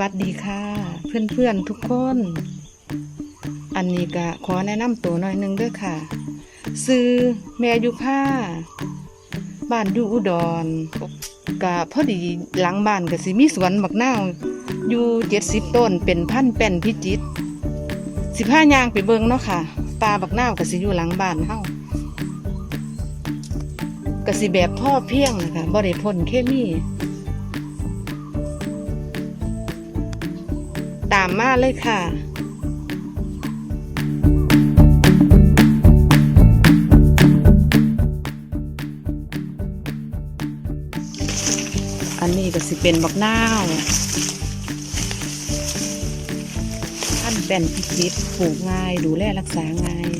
วัสดีค่ะ เพื่อนๆทุกคน อันนี้ก็ขอแนะนำตัวหน่อยหนึงด้วยค่ะ ซื้อแม่ยุค่าบ้านอยู่อุดรกะพอดีหลังบ้านก็สิมีสวนบักนาวอยู่เจ็ดสิบต้นเป็นพันแป้นพิจิตรสิผ้ายางไปเบิงเนาะค่ะปลาบักนาวก็สิอยู่หลังบ้านเฮากะสิแบบพ่อเพียงนะคะบ่ได้พ่นเคมี ตามมาเลยค่ะอันนี้ก็สิเป็นบักนาวท่านเป็นพิจิตปลูกง่าย ดูแลรักษาง่าย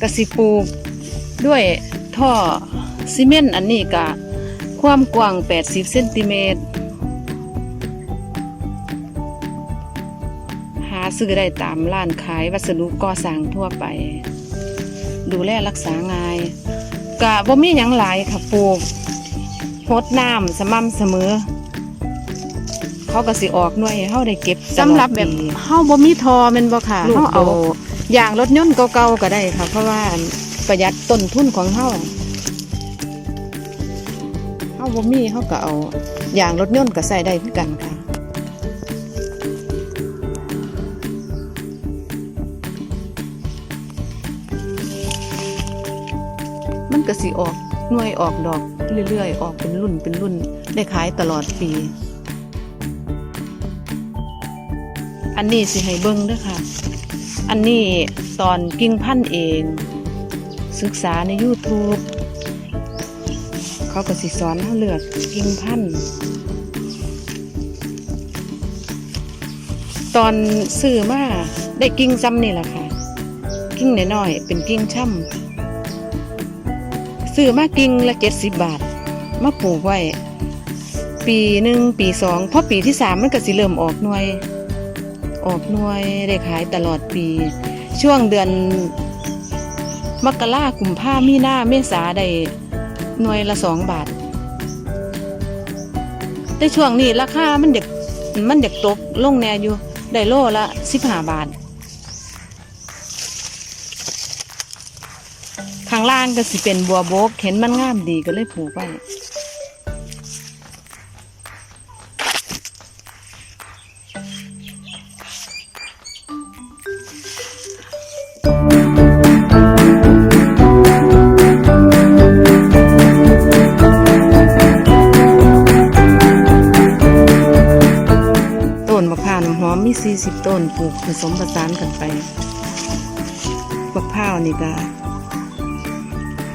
กสิปลูกด้วยท่อ ซีเมนต์อันนี้กะความกว้าง 80เซนติเมตรหาซื้อได้ตามร้านขายวัสดุก่อสร้างทั่วไป ดูแลรักษาง่าย กะบ่มีหยังหลายค่ะปลูกพดน้ำสม่ำเสมอ เขาก็สิออกหน่วยให้เฮาได้เก็บสำหรับแบบเฮาบ่มีทอแม่นบ่ค่ะลูกเฮาเอาโดอย่างรถยนต์เก่าๆก็ได้ค่ะ เพราะว่าประหยัดต้นทุนของเฮาเฮาบ่มีเฮาก็เอาอย่างรถยนต์ก็ใส่ได้คือนกันค่ะ มันก็สิออกหน่วยออกดอกเรื่อยๆ ออกเป็นรุ่นเป็นรุ่นได้ขายตลอดปี อันนี้สิให้เบิ่งด้วยค่ะ อันนี้ตอนกิ่งพันธุ์เอง ศึกษาใน YouTube เขาก็สิสอนให้เลือกกิ่งพันธุ์ตอนซื้อมาได้กิ่งซ้ำนี่แหละค่ะ กิ่งน้อยๆเป็นกิ่งช่ำซื้อมากิ่งละเจ็ดสิบบาท มาปลูกไว้ ปีหนึ่งปีสองพอปีที่สามมันก็สิเริ่มออกหน่วย ออกหน่วยได้ขายตลอดปี ช่วงเดือนมกรากุมภามีนาเมษาได้ หน่วยละสองบาท แต่ช่วงนี้ราคามันเด็กมันเด็กตกลงแน่อยู่ ได้โลละสิบห้าบาท ข้างล่างก็สิเป็นบัวโบกเห็นมันงามดีก็เลยผูกไว้ะพร้าวน้ำหอมมี 40 ต้นปลูกผสมผสานกันไปมะพร้าวนี่ก็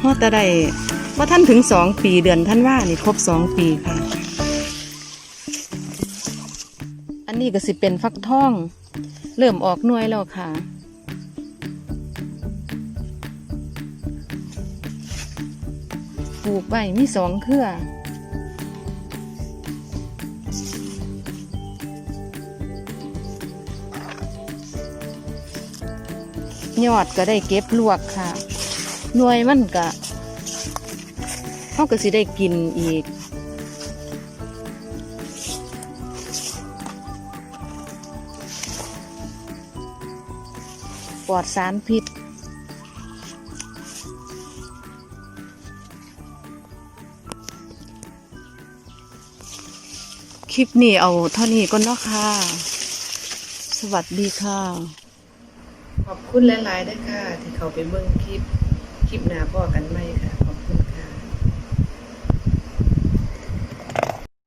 ฮอดแต่ได้ว่าท่านถึง2ปีเดือนท่านว่านี่ครบ2ปีค่ะ อันนี้ก็สิเป็นฟักทอง เริ่มออกหน่วยแล้วค่ะปลูกไว้มีสองเครือ ยอดก็ได้เก็บลวกค่ะหน่วยมันก็เขาก็สิได้กินอีกปลอดสารพิษคลิปนี้เอาเท่านี้ก็เนาะค่ะ สวัสดีค่ะ ขอบคุณหลายๆด้วยค่ะ ที่เขาไปเบิ่งคลิป คลิปหน้าพ่อกันไหมค่ะ